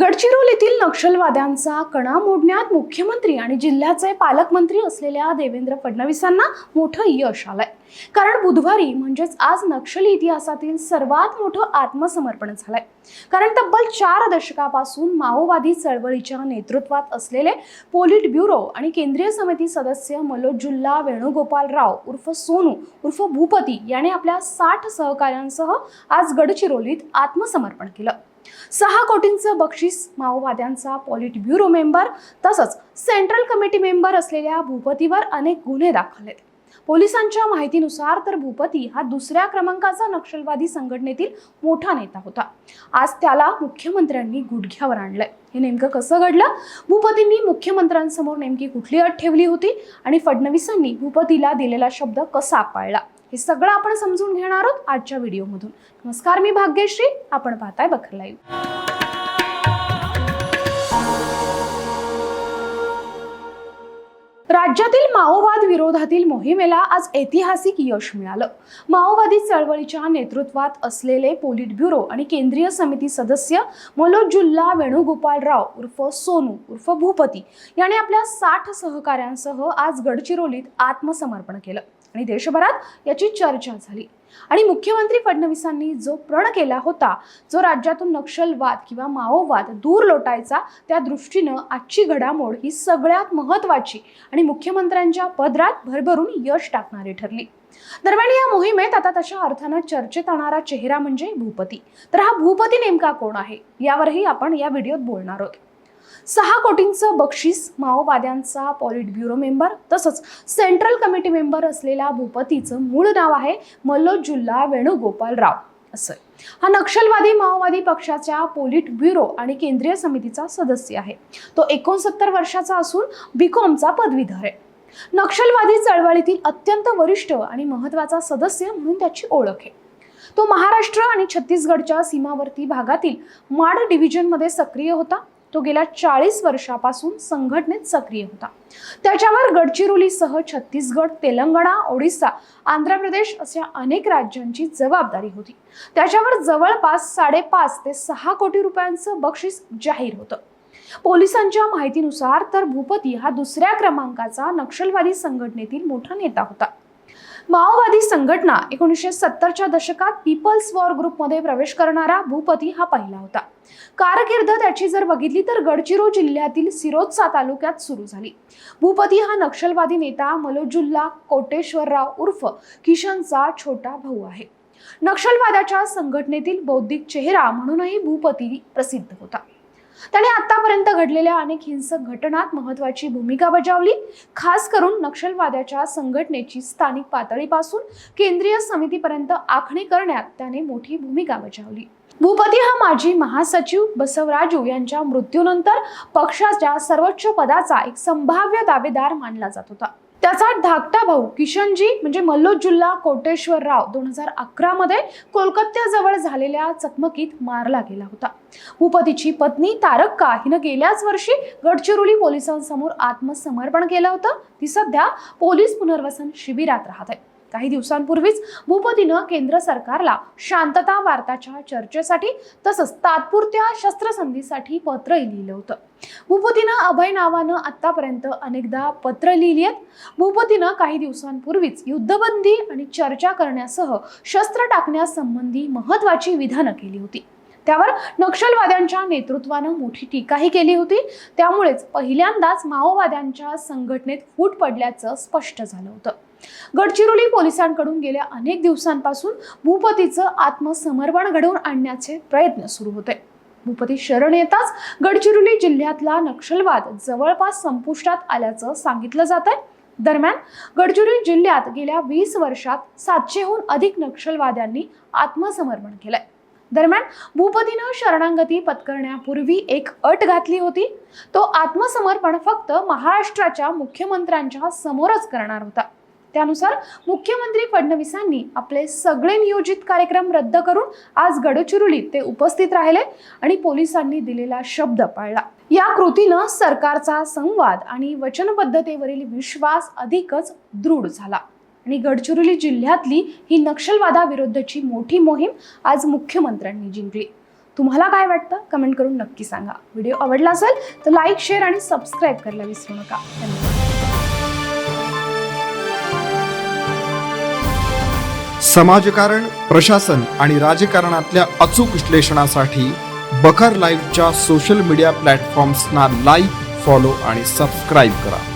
गडचिरोलीतील नक्षलवाद्यांचा कणा मोडण्यात मुख्यमंत्री आणि जिल्ह्याचे पालकमंत्री असलेल्या देवेंद्र फडणवीसांना मोठं यश आलंय. कारण बुधवारी म्हणजेच आज नक्षली इतिहासातील सर्वात मोठं आत्मसमर्पण झालंय. कारण तब्बल चार दशकापासून माओवादी चळवळीच्या नेतृत्वात असलेले पोलिट ब्युरो आणि केंद्रीय समिती सदस्य मलोजुल्ला वेणुगोपालराव उर्फ सोनू उर्फ भूपती याने आपल्या साठ सहकाऱ्यांसह आज गडचिरोलीत आत्मसमर्पण केलं. सहा कोटींचं बक्षीस माओवाद्यांचा पॉलिट ब्युरो मेंबर तसंच सेंट्रल कमिटी मेंबर असलेल्या भूपतीवर अनेक गुन्हे दाखल आहेत. पोलिसांच्या माहितीनुसार तर भूपती हा दुसऱ्या क्रमांकाचा नक्षलवादी संघटनेतील मोठा नेता होता. आज त्याला मुख्यमंत्र्यांनी गुडघ्यावर आणलंय. हे नेमकं कसं घडलं? भूपतींनी मुख्यमंत्र्यांसमोर नेमकी कुठली अट ठेवली होती? आणि फडणवीसांनी भूपतीला दिलेला शब्द कसा पाळला? हे सगळं आपण समजून घेणार आहोत आजच्या व्हिडिओमधून. नमस्कार मी भाग्यश्री. आपण पाहताय बखर लाईव्ह. राज्यातील माओवाद विरोधातील मोहिमेला आज ऐतिहासिक यश मिळालं. माओवादी चळवळीच्या नेतृत्वात असलेले पोलिट ब्युरो आणि केंद्रीय समिती सदस्य मलोजुल्ला वेणुगोपालराव उर्फ सोनू उर्फ भूपती याने आपल्या साठ सहकाऱ्यांसह आज गडचिरोलीत आत्मसमर्पण केलं आणि देशभरात याची चर्चा झाली. आणि मुख्यमंत्री फडणवीसांनी जो प्रण केला होता जो राज्यातून नक्षलवाद किंवा माओवाद दूर लोटायचा त्या दृष्टीनं आजची घडामोड ही सगळ्यात महत्त्वाची आणि मुख्यमंत्र्यांच्या पदरात भरभरून यश टाकणारी ठरली. दरम्यान या मोहिमेत आता तशा अर्थानं चर्चेत आणणारा चेहरा म्हणजे भूपती. तर हा भूपती नेमका कोण आहे? यावरही आपण या व्हिडिओत बोलणार आहोत. सहा कोटींचं बक्षीस माओवाद्यांचा पॉलिट ब्युरो मेंबर तसंच सेंट्रल कमिटी मेंबर असलेल्या भूपतीचं मूळ नाव आहे मल्लोजुल्ला वेणुगोपालराव असं. हा नक्षलवादी माओवादी पक्षाच्या पोलिट ब्युरो आणि केंद्रीय समितीचा सदस्य आहे. तो एकोणसत्तर वर्षाचा असून बीकॉमचा पदवीधर आहे. नक्षलवादी चळवळीतील अत्यंत वरिष्ठ आणि महत्त्वाचा सदस्य म्हणून त्याची ओळख आहे. तो महाराष्ट्र आणि छत्तीसगडच्या सीमावर्ती भागातील माड डिव्हिजनमध्ये सक्रिय होता. तो गेल्या चाळीस वर्षापासून संघटनेत सक्रिय होता. त्याच्यावर गडचिरोलीसह छत्तीसगड तेलंगणा ओडिसा आंध्र प्रदेश अशा अनेक राज्यांची जबाबदारी होती. त्याच्यावर जवळपास साडेपाच ते सहा कोटी रुपयांचं बक्षीस जाहीर होतं. पोलिसांच्या माहितीनुसार तर भूपती हा दुसऱ्या क्रमांकाचा नक्षलवादी संघटनेतील मोठा नेता होता. माओवादी संघटना एकोणीसशे सत्तरच्या दशकात पीपल्स वॉर ग्रुपमध्ये प्रवेश करणारा भूपती हा पहिला होता. कारकीर्द त्याची जर बघितली तर गडचिरोली जिल्ह्यातील सिरोदचा तालुक्यात सुरू झाली. भूपती हा नक्षलवादी नेता मलोजुल्ला कोटेश्वरराव उर्फ किशनचा छोटा भाऊ आहे. नक्षलवादाच्या संघटनेतील बौद्धिक चेहरा म्हणूनही भूपती प्रसिद्ध होता. त्याने आतापर्यंत घडलेल्या अनेक हिंसक घटनात महत्वाची भूमिका बजावली. खास करून नक्षलवाद्याच्या संघटनेची स्थानिक पातळीपासून केंद्रीय समितीपर्यंत आखणी करण्यात त्याने मोठी भूमिका बजावली. भूपती हा माजी महासचिव बसवराजू यांच्या मृत्यूनंतर पक्षाच्या सर्वोच्च पदाचा एक संभाव्य दावेदार मानला जात होता. त्याचा धाकटा भाऊ किशनजी म्हणजे मल्लोजुल्ला कोटेश्वरराव दोन हजार अकरा मध्ये कोलकात्याजवळ झालेल्या चकमकीत मारला गेला होता. भूपतीची पत्नी तारक्का हिनं गेल्याच वर्षी गडचिरोली पोलिसांसमोर आत्मसमर्पण केलं होतं. ती सध्या पोलीस पुनर्वसन शिबिरात राहत आहे. काही दिवसांपूर्वीच भूपतीनं केंद्र सरकारला शांतता वार्ताच्या चर्चेसाठी तसंच तात्पुरत्या शस्त्रसंधीसाठी पत्रही लिहिलं होतं. भूपतीनं अभय नावानं आतापर्यंत अनेकदा पत्र लिहिली आहेत. भूपतीनं काही दिवसांपूर्वीच युद्धबंदी आणि चर्चा करण्यासह शस्त्र टाकण्यासंबंधी महत्वाची विधानं केली होती. त्यावर नक्षलवाद्यांच्या नेतृत्वानं मोठी टीकाही केली होती. त्यामुळेच पहिल्यांदाच माओवाद्यांच्या संघटनेत फूट पडल्याचं स्पष्ट झालं होतं. गडचिरोली पोलिसांकडून गेल्या अनेक दिवसांपासून भूपतीचं आत्मसमर्पण घडवून आणण्याचे प्रयत्न सुरू होते. भूपती शरण येताच गडचिरोली जिल्ह्यातला नक्षलवाद जवळपास संपुष्टात आल्याचं सांगितलं जात आहे दरम्यान गडचिरोली जिल्ह्यात गेल्या वीस वर्षात सातशेहून अधिक नक्षलवाद्यांनी आत्मसमर्पण केलंय. दरम्यान भूपतीनं शरणागती पत्करण्यापूर्वी एक अट घातली होती. तो आत्मसमर्पण फक्त महाराष्ट्राच्या मुख्यमंत्र्यांच्या समोरच करणार होता. त्यानुसार मुख्यमंत्री फडणवीसांनी आपले सगळे नियोजित कार्यक्रम रद्द करून आज गडचिरोलीत ते उपस्थित राहिले आणि पोलिसांनी दिलेला शब्द पाळला. या कृतीनं सरकारचा संवाद आणि वचनबद्धतेवरील विश्वास अधिकच दृढ झाला. आणि गडचिरोली जिल्ह्यातली ही नक्षलवादाविरुद्धची मोठी मोहीम आज मुख्यमंत्र्यांनी जिंकली. तुम्हाला काय वाटतं? कमेंट करून नक्की सांगा. व्हिडिओ आवडला असेल तर लाईक शेअर आणि सबस्क्राईब करायला विसरू नका. समाजकारण प्रशासन आणि राजकारणातल्या अचूक विश्लेषणासाठी बखर लाईव्हच्या सोशल मीडिया प्लॅटफॉर्म्सना लाईक फॉलो आणि सबस्क्राईब करा.